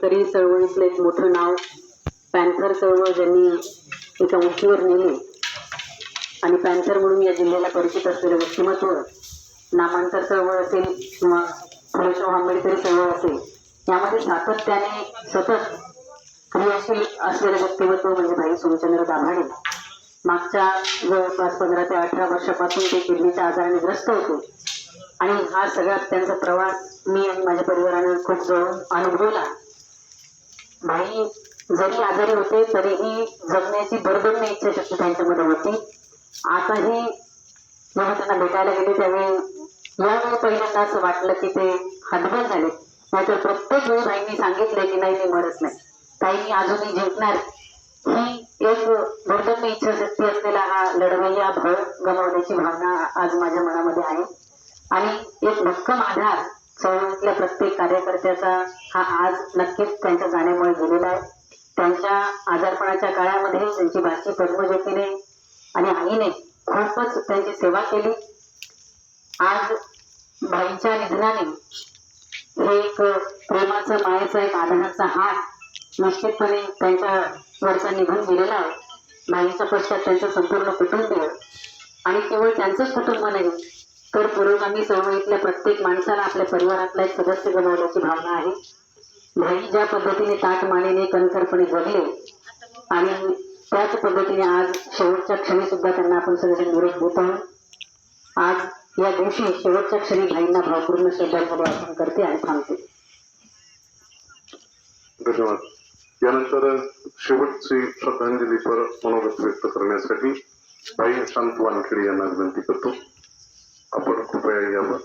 शेतकरी चळवळीतलं एक मोठं नाव पॅन्थर चळवळ ज्यांनी एका उंचीवर नेली. आणि पॅन्थर म्हणून या जिल्ह्याला परिचित असलेलं व्यक्तिमत्व नामांतर चळवळ असेल किंवा फुलेशाह आंबेडकरी चळवळ असेल यामध्ये सातत्याने सतत क्रियाशील असलेलं व्यक्तिमत्व म्हणजे भाई सोमचंद्र दाभाडे. मागच्या जवळपास पंधरा ते अठरा वर्षापासून ते किडनीच्या आजाराने ग्रस्त होते. आणि हा सगळा त्यांचा प्रवास मी आणि माझ्या परिवाराने खूप जवळून अनुभवला. भाई जरी आजारी होते तरीही जगण्याची भरभरून इच्छाशक्ती त्यांच्यामध्ये होती आताही जेव्हा त्यांना भेटायला गेले त्यावेळी यावेळी पहिल्यांदा असं वाटलं की ते हतबल झाले. नाहीतर प्रत्येक वेळी भाईंनी सांगितलं की नाही मी मरत नाही. ताई अजूनही जिंकणार. ही एक दुर्दम्य इच्छाशक्ती असलेला हा लढवय्या भळ गमावण्याची भावना आज माझ्या मनामध्ये आहे. आणि एक भक्कम आधार चळवळीतल्या प्रत्येक कार्यकर्त्याचा हा आज नक्कीच त्यांच्या जाण्यामुळे गेलेला आहे. त्यांच्या आजारपणाच्या काळामध्ये त्यांची भाषी पद्मज्योतीने आणि आईने खूपच त्यांची सेवा केली. आज भाईच्या निधनाने हे एक प्रेमाचं मायेचा एक आधाराचा हात निश्चितपणे त्यांच्या वरचा निघून गेलेला आहे. भाईच्या पश्चात त्यांचं संपूर्ण कुटुंब आणि केवळ त्यांचंच कुटुंब नाही तर पुरोगामी चळवळीतल्या प्रत्येक माणसाला आपल्या परिवारातला एक सदस्य गमावल्याची भावना आहे. भाई ज्या पद्धतीने ताट मानेने कणखरपणे जगले आणि त्याच पद्धतीने आज शेवटच्या क्षणी सुद्धा त्यांना आपण सगळे निरोप देत. आहोत आज या दिवशी शेवटच्या क्षणी भाईंना भावपूर्ण श्रद्धांजली अर्पण करते आणि थांबते. धन्यवाद. यानंतर शेवटची श्रद्धांजली पर मनोगत व्यक्त करण्यासाठी भाई शांत वानखेडे यांना विनंती करतो. a por recuperar el idioma.